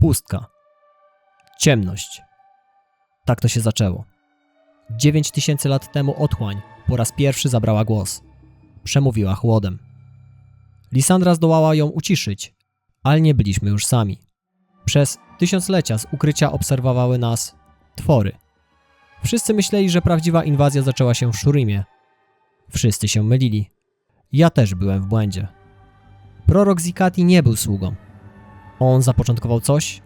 Pustka. Ciemność. Tak to się zaczęło. Dziewięć tysięcy lat temu otchłań po raz pierwszy zabrała głos. Przemówiła chłodem. Lisandra zdołała ją uciszyć, ale nie byliśmy już sami. Przez tysiąclecia z ukrycia obserwowały nas twory. Wszyscy myśleli, że prawdziwa inwazja zaczęła się w Szurimie. Wszyscy się mylili. Ja też byłem w błędzie. Prorok Zikati nie był sługą. On zapoczątkował coś,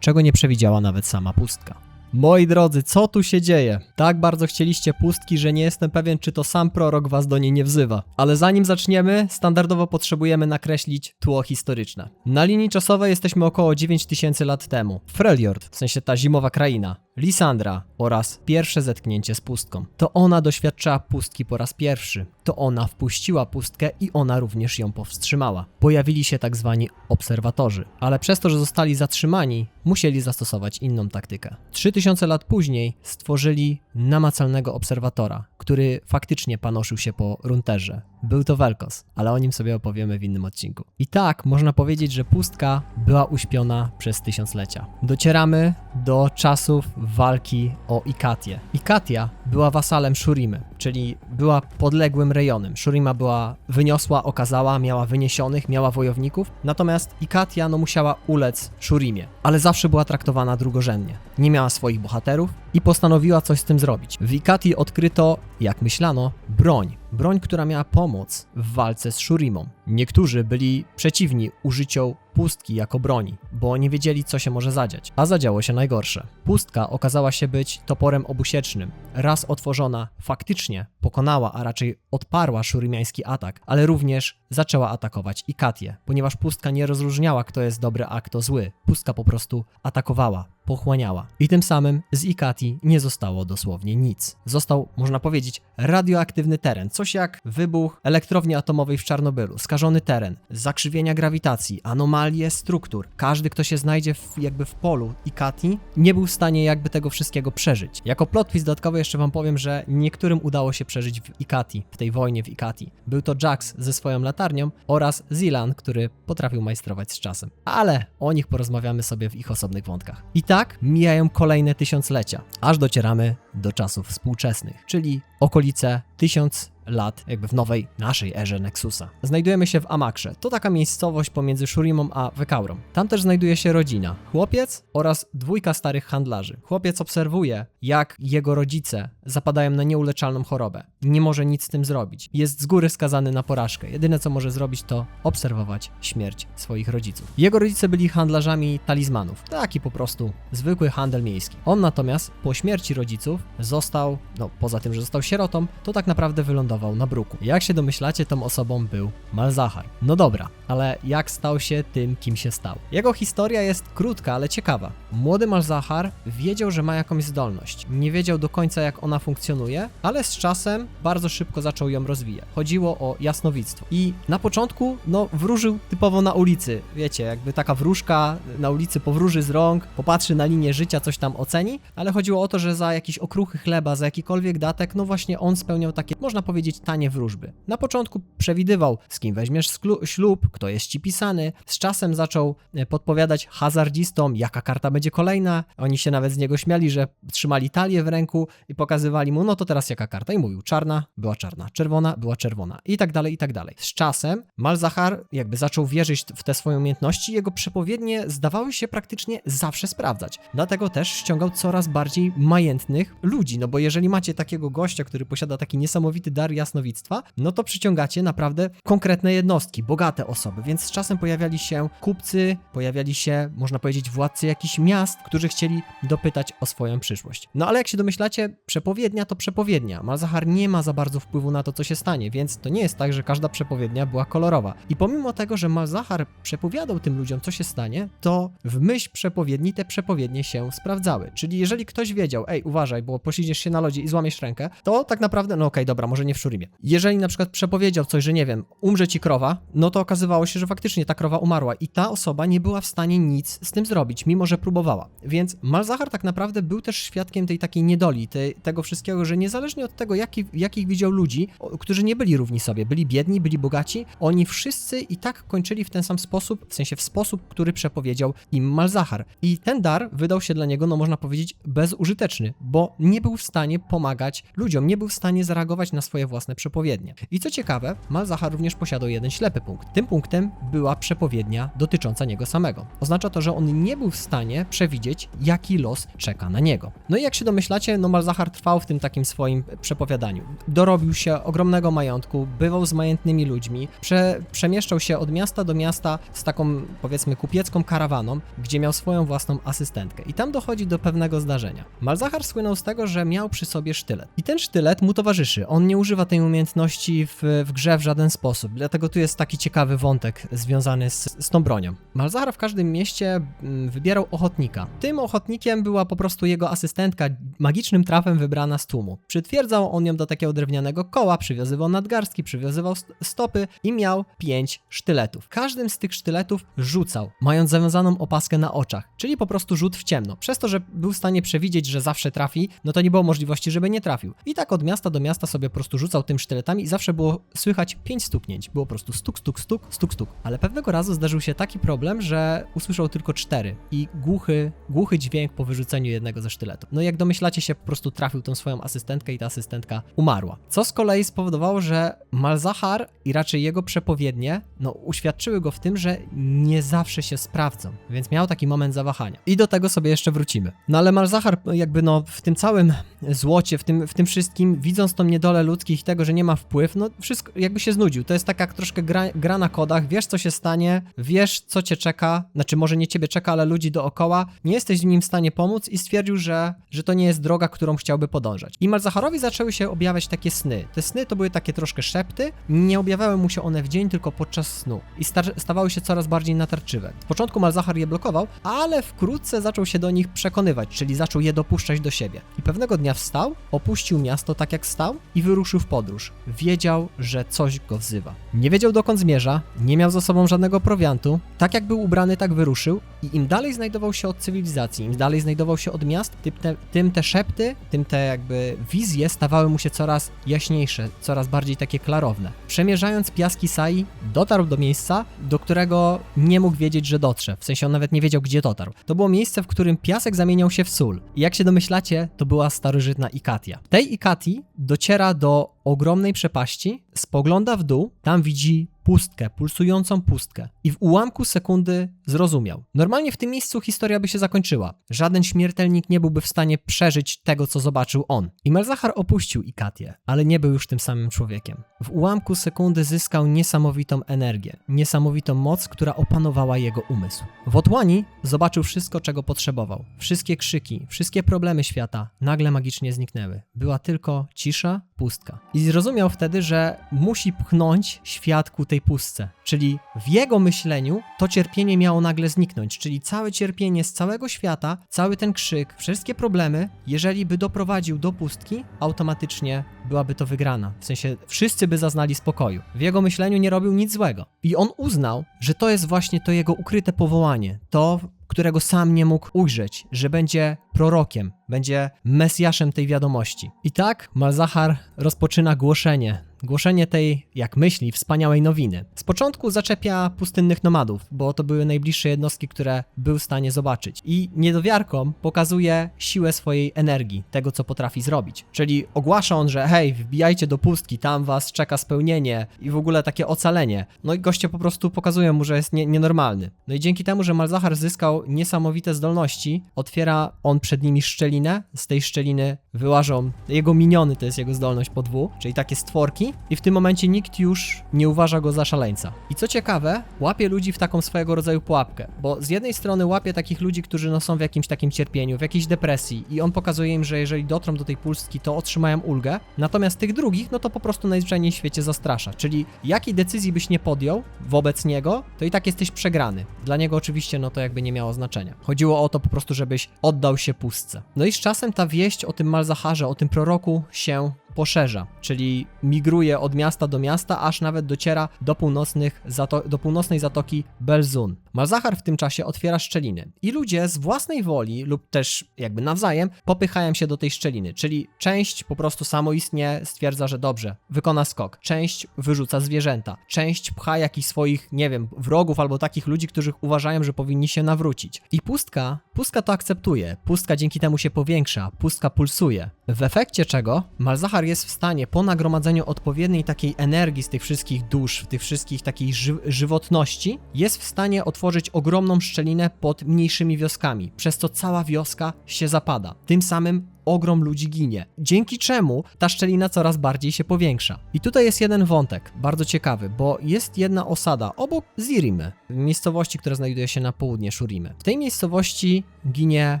czego nie przewidziała nawet sama pustka. Moi drodzy, co tu się dzieje? Tak bardzo chcieliście pustki, że nie jestem pewien, czy to sam prorok was do niej nie wzywa. Ale zanim zaczniemy, standardowo potrzebujemy nakreślić tło historyczne. Na linii czasowej jesteśmy około 9000 lat temu. Freljord, w sensie ta zimowa kraina, Lisandra oraz pierwsze zetknięcie z pustką. To ona doświadczała pustki po raz pierwszy. To ona wpuściła pustkę i ona również ją powstrzymała. Pojawili się tak zwani obserwatorzy, ale przez to, że zostali zatrzymani, musieli zastosować inną taktykę. 3000 lat później stworzyli namacalnego obserwatora, który faktycznie panoszył się po runterze. Był to Velkos, ale o nim sobie opowiemy w innym odcinku. I tak można powiedzieć, że pustka była uśpiona przez tysiąclecia. Docieramy do czasów walki o Ikatię. Ikatia była wasalem Shurimy, czyli była podległym rejonem. Shurima była wyniosła, okazała, miała wyniesionych, miała wojowników, natomiast Ikatia no musiała ulec Shurimie, ale zawsze była traktowana drugorzędnie. Nie miała swoich bohaterów i postanowiła coś z tym zrobić. W Ikatii odkryto, jak myślano, broń. Broń, która miała pomóc w walce z Shurimą. Niektórzy byli przeciwni użyciu pustki jako broni, bo nie wiedzieli, co się może zadziać. A zadziało się najgorsze. Pustka okazała się być toporem obusiecznym. Raz otworzona, faktycznie pokonała, a raczej odparła szurymiański atak, ale również zaczęła atakować Ikatię, ponieważ pustka nie rozróżniała, kto jest dobry, a kto zły. Pustka po prostu atakowała, pochłaniała. I tym samym z Ikati nie zostało dosłownie nic. Został, można powiedzieć, radioaktywny teren, coś jak wybuch elektrowni atomowej w Czarnobylu, skażony teren, zakrzywienia grawitacji, anomalie struktur. Każdy, kto się znajdzie w, jakby w polu Ikati, nie był w stanie jakby tego wszystkiego przeżyć. Jako plot twist jeszcze wam powiem, że niektórym udało się przeżyć w Ikati, w tej wojnie w Ikati. Był to Jax ze swoją latarnią oraz Zilan, który potrafił majstrować z czasem. Ale o nich porozmawiamy sobie w ich osobnych wątkach. I tak mijają kolejne tysiąclecia, aż docieramy do czasów współczesnych, czyli okolice tysiąc lat, jakby w nowej, naszej erze Nexusa. Znajdujemy się w Amakrze. To taka miejscowość pomiędzy Shurimą a Wekaurą. Tam też znajduje się rodzina. Chłopiec oraz dwójka starych handlarzy. Chłopiec obserwuje, jak jego rodzice zapadają na nieuleczalną chorobę. Nie może nic z tym zrobić. Jest z góry skazany na porażkę. Jedyne co może zrobić to obserwować śmierć swoich rodziców. Jego rodzice byli handlarzami talizmanów. Taki po prostu zwykły handel miejski. On natomiast po śmierci rodziców został, no poza tym, że został sierotą, to tak naprawdę wylądował na bruku. Jak się domyślacie, tą osobą był Malzahar. No dobra, ale jak stał się tym, kim się stał? Jego historia jest krótka, ale ciekawa. Młody Malzahar wiedział, że ma jakąś zdolność. Nie wiedział do końca, jak ona funkcjonuje, ale z czasem bardzo szybko zaczął ją rozwijać. Chodziło o jasnowictwo. I na początku, no, wróżył typowo na ulicy. Wiecie, jakby taka wróżka na ulicy powróży z rąk, popatrzy na linię życia, coś tam oceni, ale chodziło o to, że za jakiś okruchy chleba, za jakikolwiek datek, no właśnie on spełniał takie, można powiedzieć, tanie wróżby. Na początku przewidywał, z kim weźmiesz ślub, kto jest ci pisany. Z czasem zaczął e, podpowiadać hazardzistom, jaka karta będzie kolejna. Oni się nawet z niego śmiali, że trzymali talię w ręku i pokazywali mu, no to teraz jaka karta. I mówił, czarna, była czarna, czerwona, była czerwona i tak dalej, i tak dalej. Z czasem Malzahar jakby zaczął wierzyć w te swoje umiejętności, jego przepowiednie zdawały się praktycznie zawsze sprawdzać. Dlatego też ściągał coraz bardziej majętnych ludzi, no bo jeżeli macie takiego gościa, który posiada taki niesamowity dar jasnowictwa, no to przyciągacie naprawdę konkretne jednostki, bogate osoby, więc z czasem pojawiali się kupcy, pojawiali się, można powiedzieć, władcy jakichś miast, którzy chcieli dopytać o swoją przyszłość. No ale jak się domyślacie, przepowiednia to przepowiednia. Malzahar nie ma za bardzo wpływu na to, co się stanie, więc to nie jest tak, że każda przepowiednia była kolorowa. I pomimo tego, że Malzahar przepowiadał tym ludziom, co się stanie, to w myśl przepowiedni te przepowiednie się sprawdzały. Czyli jeżeli ktoś wiedział, ej, uważaj, bo poślizgniesz się na lodzie i złamiesz rękę, to tak naprawdę, no okej, dobra, może nie Jeżeli na przykład przepowiedział coś, że nie wiem, umrze ci krowa, no to okazywało się, że faktycznie ta krowa umarła i ta osoba nie była w stanie nic z tym zrobić, mimo że próbowała. Więc Malzahar tak naprawdę był też świadkiem tej takiej niedoli, tego wszystkiego, że niezależnie od tego, jaki, jakich widział ludzi, którzy nie byli równi sobie, byli biedni, byli bogaci, oni wszyscy i tak kończyli w ten sam sposób, w sensie w sposób, który przepowiedział im Malzahar. I ten dar wydał się dla niego, no można powiedzieć, bezużyteczny, bo nie był w stanie pomagać ludziom, nie był w stanie zareagować na swoje własne przepowiednie. I co ciekawe, Malzahar również posiadał jeden ślepy punkt. Tym punktem była przepowiednia dotycząca niego samego. Oznacza to, że on nie był w stanie przewidzieć, jaki los czeka na niego. No i jak się domyślacie, no Malzahar trwał w tym takim swoim przepowiadaniu. Dorobił się ogromnego majątku, bywał z majętnymi ludźmi, prze, przemieszczał się od miasta do miasta z taką, powiedzmy, kupiecką karawaną, gdzie miał swoją własną asystentkę. I tam dochodzi do pewnego zdarzenia. Malzahar słynął z tego, że miał przy sobie sztylet. I ten sztylet mu towarzyszy. On nie używa tej umiejętności w, w grze w żaden sposób. Dlatego tu jest taki ciekawy wątek związany z, z tą bronią. Malzahar w każdym mieście mm, wybierał ochotnika. Tym ochotnikiem była po prostu jego asystentka, magicznym trafem wybrana z tłumu. Przytwierdzał on ją do takiego drewnianego koła, przywiązywał nadgarstki, przywiązywał st- stopy i miał pięć sztyletów. Każdym z tych sztyletów rzucał, mając zawiązaną opaskę na oczach, czyli po prostu rzut w ciemno. Przez to, że był w stanie przewidzieć, że zawsze trafi, no to nie było możliwości, żeby nie trafił. I tak od miasta do miasta sobie po prostu rzucał tym sztyletami i zawsze było słychać pięć stuknięć. Było po prostu stuk, stuk, stuk, stuk, stuk. Ale pewnego razu zdarzył się taki problem, że usłyszał tylko cztery i głuchy, głuchy dźwięk po wyrzuceniu jednego ze sztyletów. No jak domyślacie się, po prostu trafił tą swoją asystentkę i ta asystentka umarła. Co z kolei spowodowało, że Malzahar i raczej jego przepowiednie, no uświadczyły go w tym, że nie zawsze się sprawdzą, więc miał taki moment zawahania. I do tego sobie jeszcze wrócimy. No ale Malzahar jakby no w tym całym złocie, w tym, w tym wszystkim, widząc tą niedolę ludzkich tego, że nie ma wpływ, no wszystko jakby się znudził. To jest taka jak troszkę gra, gra na kodach, wiesz co się stanie, wiesz co cię czeka, znaczy może nie ciebie czeka, ale ludzi dookoła, nie jesteś nim w stanie pomóc i stwierdził, że, że to nie jest droga, którą chciałby podążać. I Malzaharowi zaczęły się objawiać takie sny. Te sny to były takie troszkę szepty, nie objawiały mu się one w dzień, tylko podczas snu i sta stawały się coraz bardziej natarczywe. Z początku Malzahar je blokował, ale wkrótce zaczął się do nich przekonywać, czyli zaczął je dopuszczać do siebie. I pewnego dnia wstał, opuścił miasto tak jak stał i wyruszył w podróż. Wiedział, że coś go wzywa. Nie wiedział dokąd zmierza, nie miał za sobą żadnego prowiantu. Tak jak był ubrany, tak wyruszył i im dalej znajdował się od cywilizacji, im dalej znajdował się od miast, tym te, tym te szepty, tym te jakby wizje stawały mu się coraz jaśniejsze, coraz bardziej takie klarowne. Przemierzając piaski Sai, dotarł do miejsca, do którego nie mógł wiedzieć, że dotrze. W sensie on nawet nie wiedział, gdzie dotarł. To było miejsce, w którym piasek zamieniał się w sól. I jak się domyślacie, to była starożytna Ikatia. Tej Ikati dociera do ogromnej przepaści, spogląda w dół, tam widzi pustkę, pulsującą pustkę. I w ułamku sekundy zrozumiał. Normalnie w tym miejscu historia by się zakończyła. Żaden śmiertelnik nie byłby w stanie przeżyć tego, co zobaczył on. I Malzahar opuścił Ikatię, ale nie był już tym samym człowiekiem. W ułamku sekundy zyskał niesamowitą energię, niesamowitą moc, która opanowała jego umysł. W otłani zobaczył wszystko, czego potrzebował. Wszystkie krzyki, wszystkie problemy świata nagle magicznie zniknęły. Była tylko cisza, pustka. I zrozumiał wtedy, że musi pchnąć świat ku tej pustce. Czyli w jego myśleniu to cierpienie miało nagle zniknąć, czyli całe cierpienie z całego świata, cały ten krzyk, wszystkie problemy, jeżeli by doprowadził do pustki, automatycznie byłaby to wygrana. W sensie wszyscy by zaznali spokoju. W jego myśleniu nie robił nic złego. I on uznał, że to jest właśnie to jego ukryte powołanie, to którego sam nie mógł ujrzeć, że będzie prorokiem, będzie mesjaszem tej wiadomości. I tak Malzahar rozpoczyna głoszenie głoszenie tej, jak myśli, wspaniałej nowiny. Z początku zaczepia pustynnych nomadów, bo to były najbliższe jednostki, które był w stanie zobaczyć. I niedowiarkom pokazuje siłę swojej energii, tego co potrafi zrobić. Czyli ogłasza on, że hej, wbijajcie do pustki, tam was czeka spełnienie i w ogóle takie ocalenie. No i goście po prostu pokazują mu, że jest nie, nienormalny. No i dzięki temu, że Malzahar zyskał niesamowite zdolności, otwiera on przed nimi szczelinę, z tej szczeliny wyłażą jego miniony, to jest jego zdolność po dwu, czyli takie stworki i w tym momencie nikt już nie uważa go za szaleńca. I co ciekawe, łapie ludzi w taką swojego rodzaju pułapkę, bo z jednej strony łapie takich ludzi, którzy no są w jakimś takim cierpieniu, w jakiejś depresji i on pokazuje im, że jeżeli dotrą do tej pustki, to otrzymają ulgę, natomiast tych drugich, no to po prostu najzwyczajniej w świecie zastrasza, czyli jakiej decyzji byś nie podjął wobec niego, to i tak jesteś przegrany. Dla niego oczywiście no to jakby nie miało znaczenia. Chodziło o to po prostu, żebyś oddał się pustce. No i z czasem ta wieść o tym Malzaharze, o tym proroku się poszerza, czyli migruje od miasta do miasta, aż nawet dociera do, północnych do północnej zatoki Belzun. Malzahar w tym czasie otwiera szczeliny i ludzie z własnej woli lub też jakby nawzajem popychają się do tej szczeliny, czyli część po prostu samoistnie stwierdza, że dobrze, wykona skok, część wyrzuca zwierzęta, część pcha jakichś swoich, nie wiem, wrogów albo takich ludzi, których uważają, że powinni się nawrócić. I pustka, pustka to akceptuje, pustka dzięki temu się powiększa, pustka pulsuje. W efekcie czego Malzahar jest w stanie po nagromadzeniu odpowiedniej takiej energii z tych wszystkich dusz, tych wszystkich takiej ży żywotności, jest w stanie otworzyć ogromną szczelinę pod mniejszymi wioskami, przez co cała wioska się zapada. Tym samym ogrom ludzi ginie, dzięki czemu ta szczelina coraz bardziej się powiększa. I tutaj jest jeden wątek, bardzo ciekawy, bo jest jedna osada obok Zirimy, miejscowości, która znajduje się na południe Shurimy. W tej miejscowości ginie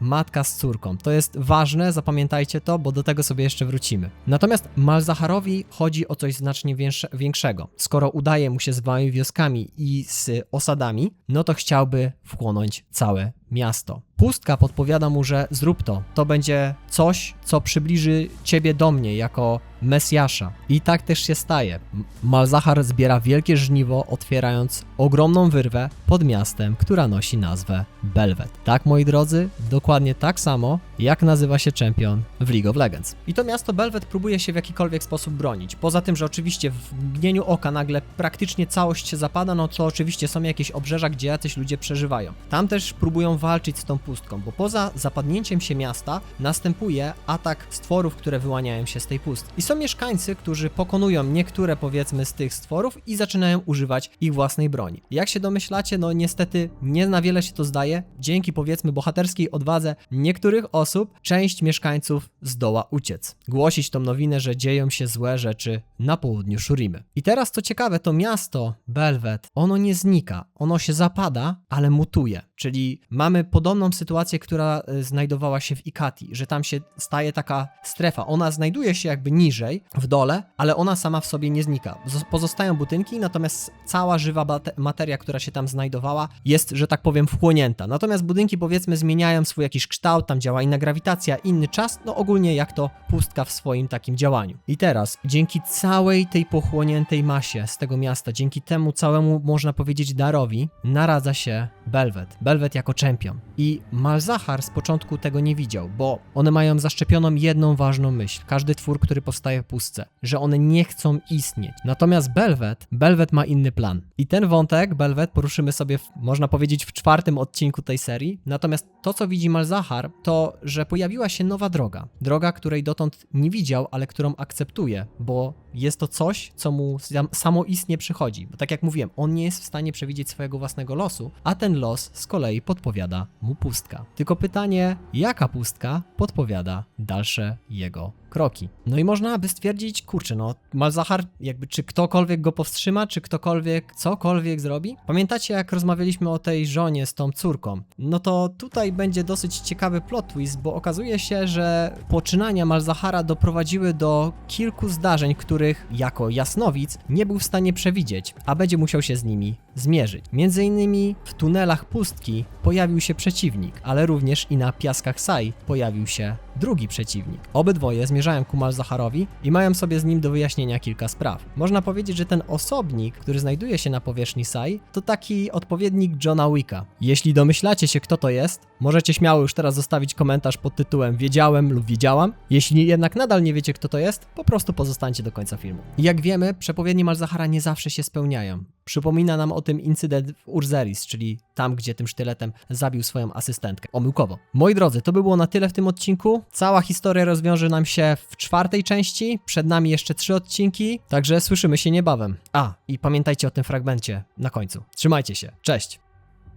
matka z córką. To jest ważne, zapamiętajcie to, bo do tego sobie jeszcze wrócimy. Natomiast Malzaharowi chodzi o coś znacznie większe- większego. Skoro udaje mu się z małymi wioskami i z osadami, no to chciałby wchłonąć całe miasto. Pustka podpowiada mu, że zrób to. To będzie coś, co przybliży ciebie do mnie jako Mesjasza. I tak też się staje. M- Malzahar zbiera wielkie żniwo, otwierając ogromną wyrwę pod miastem, która nosi nazwę Belvet. Tak, moi drodzy, dokładnie tak samo, jak nazywa się czempion w League of Legends. I to miasto Belvet próbuje się w jakikolwiek sposób bronić. Poza tym, że oczywiście w mgnieniu oka nagle praktycznie całość się zapada, no to oczywiście są jakieś obrzeża, gdzie jacyś ludzie przeżywają. Tam też próbują walczyć z tą pustką, bo poza zapadnięciem się miasta następuje atak stworów, które wyłaniają się z tej pustki. I są mieszkańcy, którzy pokonują niektóre powiedzmy z tych stworów i zaczynają używać ich własnej broni. Jak się domyślacie, no niestety nie na wiele się to zdaje. Dzięki powiedzmy bohaterskiej odwadze niektórych osób, część mieszkańców zdoła uciec. Głosić tą nowinę, że dzieją się złe rzeczy na południu Shurimy. I teraz co ciekawe, to miasto Belvet, ono nie znika, ono się zapada, ale mutuje. Czyli mamy podobną sytuację, która e, znajdowała się w Ikati, że tam się staje taka strefa. Ona znajduje się jakby niżej, w dole, ale ona sama w sobie nie znika. Zos- Pozostają budynki, natomiast cała żywa materia, która się tam znajdowała, jest, że tak powiem, wchłonięta. Natomiast budynki, powiedzmy, zmieniają swój jakiś kształt, tam działa inna grawitacja, inny czas, no ogólnie jak to pustka w swoim takim działaniu. I teraz, dzięki całej tej pochłoniętej masie z tego miasta, dzięki temu całemu, można powiedzieć, darowi, naradza się Belvet. Belvet jako czempion. I Malzahar z początku tego nie widział, bo one mają zaszczepioną jedną ważną myśl. Każdy twór, który powstaje w pustce, że one nie chcą istnieć. Natomiast Belvet, Belvet ma inny plan. I ten wątek, Belvet, poruszymy sobie, w, można powiedzieć, w czwartym odcinku tej serii. Natomiast to, co widzi Malzahar, to, że pojawiła się nowa droga. Droga, której dotąd nie widział, ale którą akceptuje, bo jest to coś, co mu sam- samoistnie przychodzi. Bo tak jak mówiłem, on nie jest w stanie przewidzieć swojego własnego losu, a ten los z kolei podpowiada mu pustka. Tylko pytanie, jaka pustka podpowiada dalsze jego kroki. No i można by stwierdzić, kurczę, no Malzahar, jakby czy ktokolwiek go powstrzyma, czy ktokolwiek cokolwiek zrobi? Pamiętacie, jak rozmawialiśmy o tej żonie z tą córką? No to tutaj będzie dosyć ciekawy plot twist, bo okazuje się, że poczynania Malzahara doprowadziły do kilku zdarzeń, których jako jasnowic nie był w stanie przewidzieć, a będzie musiał się z nimi zmierzyć. Między innymi w tunelach pustki pojawił się przeciwnik, ale również i na piaskach Sai pojawił się drugi przeciwnik. Obydwoje zmierzają ku Malzaharowi i mają sobie z nim do wyjaśnienia kilka spraw. Można powiedzieć, że ten osobnik, który znajduje się na powierzchni Sai, to taki odpowiednik Johna Wicka. Jeśli domyślacie się, kto to jest, możecie śmiało już teraz zostawić komentarz pod tytułem Wiedziałem lub Wiedziałam. Jeśli jednak nadal nie wiecie, kto to jest, po prostu pozostańcie do końca filmu. Jak wiemy, przepowiednie Malzahara nie zawsze się spełniają. Przypomina nam o tym incydent w Urzeris, czyli tam, gdzie tym sztyletem zabił swoją asystentkę. Omyłkowo. Moi drodzy, to by było na tyle w tym odcinku. Cała historia rozwiąże nam się w czwartej części. Przed nami jeszcze trzy odcinki, także słyszymy się niebawem. A, i pamiętajcie o tym fragmencie na końcu. Trzymajcie się. Cześć!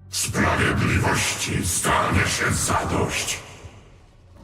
Sprawiedliwości stanie się zadość.